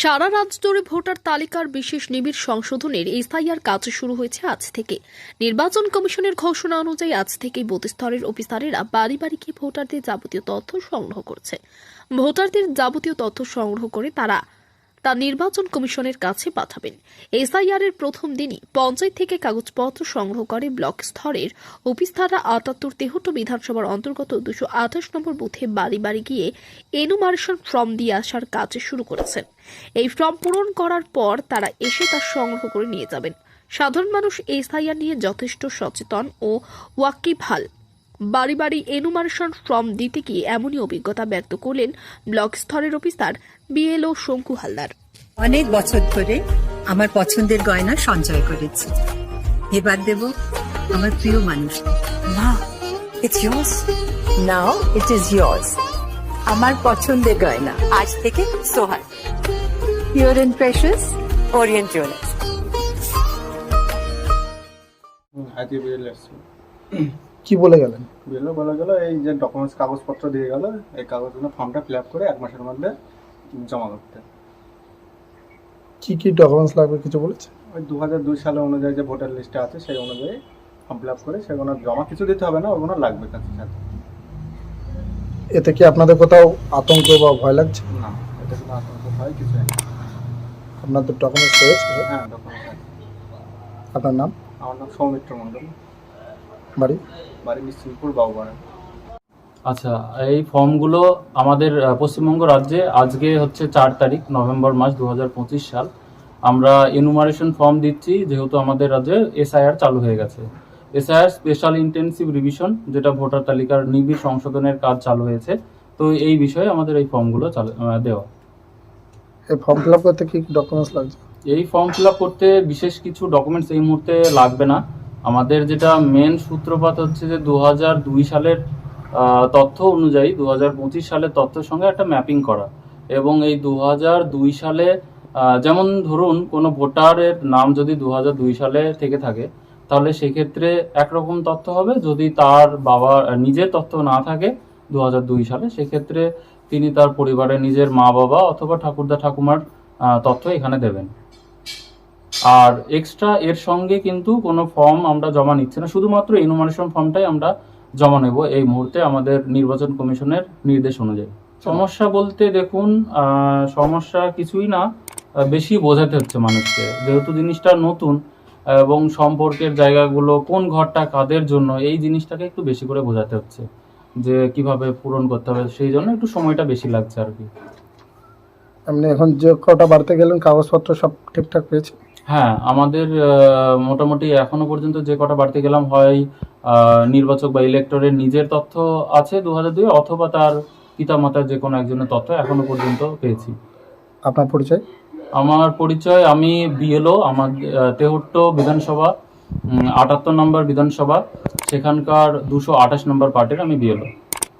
সারা রাজ্য জুড়ে ভোটার তালিকার বিশেষ নিবিড় সংশোধনের এসআইআর কাজ শুরু হয়েছে আজ থেকে। নির্বাচন কমিশনের ঘোষণা অনুযায়ী আজ থেকেই বুথ স্তরের অফিসারেরা বাড়ি বাড়ি গিয়ে ভোটারদের যাবতীয় তথ্য সংগ্রহ করছে। ভোটারদের যাবতীয় তথ্য সংগ্রহ করে তারা তা নির্বাচন কমিশনের কাছে পাঠাবেন। এসআইআর এর প্রথম দিনই পঞ্চায়েত থেকে কাগজপত্র সংগ্রহ করে ব্লক স্তরের অফিসাররা আটাত্তর তেহট্ট বিধানসভার অন্তর্গত দুশো আঠাশ নম্বর বুথে বাড়ি বাড়ি গিয়ে এনুমারেশন ফর্ম দিয়ে আসার কাজ শুরু করেছেন। এই ফর্ম পূরণ করার পর তারা এসে তা সংগ্রহ করে নিয়ে যাবেন। সাধারণ মানুষ এসআইআর নিয়ে যথেষ্ট সচেতন ও ওয়াকিবহাল। বাড়ি বাড়ি এনুমারেশন ফর্ম দিতে গিয়ে এমনই অভিজ্ঞতা ব্যক্ত করলেন ব্লক স্তরের অফিসার বিএলও শঙ্কু হালদার। অনেক বছর ধরে আমার পছন্দের গয়না সঞ্চয় করেছি। এবার দেব আমার প্রিয় মানুষ। মা it's yours. Now it is yours. আমার পছন্দের গয়না আজ থেকে সোহার pure and precious Orient jewellers কি বলে গেলেন? বিলও বলা গেল এই যে ডকুমেন্টস কাগজপত্র দিয়ে গেল এই কাগজগুলো ফর্মটা ফিল আপ করে এক মাসের মধ্যে জমা করতে। কি কি ডকুমেন্টস লাগবে কিছু বলেছে? ওই দু হাজার দুই সালে অনুযায়ী যে ভোটার লিস্টে আছে সেই অনুযায়ী ফর্ম ফিল আপ করে সেগুলো জমা কিছু দিতে হবে না ওগুলো লাগবে কাছে সাথে। এতে কি আপনাদের কোথাও আতঙ্ক বা ভয় লাগছে? না এটা কোনো আতঙ্ক ভয় কিছু নেই। আপনাদের ডকুমেন্টস রয়েছে? হ্যাঁ ডকুমেন্টস আপনার নাম? আমার নাম সৌমিত্র মণ্ডল। বাড়ি? বাড়ি বাবুপাড়া। আচ্ছা এই ফর্মগুলো আমাদের পশ্চিমবঙ্গ রাজ্যে আজকে হচ্ছে চার তারিখ নভেম্বর মাস দু হাজার পঁচিশ সাল। আমরা এনুমারেশন ফর্ম দিচ্ছি যেহেতু আমাদের রাজ্যে এসআইআর চালু হয়ে গেছে। এসআইআর স্পেশাল ইন্টেন্সিভ রিভিশন যেটা ভোটার তালিকার নিবিড় সংশোধনের কাজ চালু হয়েছে। তো এই বিষয়ে আমাদের এই ফর্মগুলো চালু দেওয়া। এই ফর্ম ফিল আপ করতে কি কি ডকুমেন্টস লাগছে? এই ফর্ম ফিল আপ করতে বিশেষ কিছু ডকুমেন্টস এই মুহূর্তে লাগবে না। আমাদের যেটা মেন সূত্রপাত হচ্ছে যে দু দুই সালের তথ্য অনুযায়ী দু পঁচিশ সালের তথ্যের সঙ্গে একটা ম্যাপিং করা। এবং এই দু দুই সালে যেমন ধরুন কোনো ভোটারের নাম যদি দু দুই সালে থেকে থাকে, তাহলে সেক্ষেত্রে একরকম তথ্য হবে। যদি তার বাবা নিজের তথ্য না থাকে দু দুই সালে, সেক্ষেত্রে তিনি তার পরিবারে নিজের মা বাবা অথবা ঠাকুরদা ঠাকুমার তথ্য এখানে দেবেন। আর এক্সট্রা এর সঙ্গে কিন্তু কোনো ফর্ম আমরা জমা নিচ্ছি না। শুধুমাত্র ইনুমারেশন ফর্মটাই আমরা জমা নেব এই মুহূর্তে আমাদের নির্বাচন কমিশনের নির্দেশ অনুযায়ী। সমস্যা বলতে দেখুন সমস্যা কিছুই না বেশি বোঝাতে হচ্ছে মানুষকে। যেহেতু জিনিসটা নতুন, এবং সম্পর্কের জায়গাগুলো, কোন ঘরটা কাদের জন্য, এই জিনিসটাকে একটু বেশি করে বোঝাতে হচ্ছে। যে কীভাবে পূরণ করতে হবে, সেই জন্য একটু সময়টা বেশি লাগছে আর কি। এমনি এখন যে কটা বাড়তে গেলেন, কাগজপত্র সব ঠিকঠাক পেয়েছে হ্যাঁ আমাদের মোটামুটি এখনও পর্যন্ত যে কটা বাড়তে গেলাম হয় নির্বাচক বা ইলেক্টরের নিজের তথ্য আছে দু হাজার দুই অথবা তার পিতামাতার যে কোনো একজনের তথ্য এখনও পর্যন্ত পেয়েছি। আপনার পরিচয়? আমার পরিচয় আমি বিএলও আমার তেহট্ট বিধানসভা আটাত্তর নম্বর বিধানসভা সেখানকার দুশো আঠাশ নম্বর পার্টির আমি বিএলও।